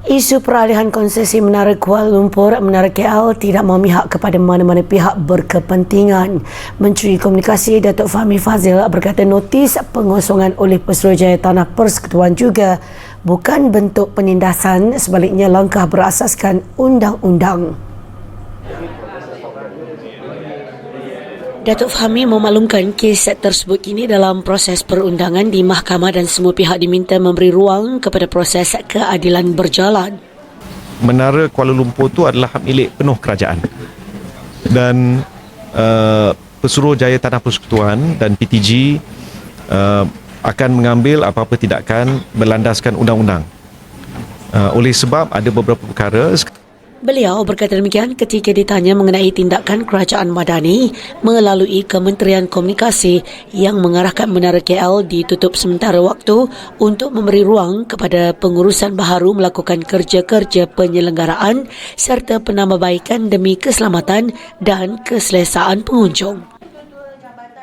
Isu peralihan konsesi Menara Kuala Lumpur Menara KL tidak memihak kepada mana-mana pihak berkepentingan. Menteri Komunikasi Datuk Fahmi Fazil berkata notis pengosongan oleh Pesuruhjaya Tanah Persekutuan juga bukan bentuk penindasan sebaliknya langkah berasaskan undang-undang. Datuk Fahmi memaklumkan kes tersebut kini dalam proses perundangan di mahkamah dan semua pihak diminta memberi ruang kepada proses keadilan berjalan. Menara Kuala Lumpur tu adalah hak milik penuh kerajaan dan uh, Pesuruhjaya Tanah Persekutuan dan PTG uh, akan mengambil apa-apa tindakan berlandaskan undang-undang. Uh, oleh sebab ada beberapa perkara Beliau berkata demikian ketika ditanya mengenai tindakan kerajaan Madani melalui Kementerian Komunikasi yang mengarahkan Menara KL ditutup sementara waktu untuk memberi ruang kepada pengurusan baharu melakukan kerja-kerja penyelenggaraan serta penambahbaikan demi keselamatan dan keselesaan pengunjung.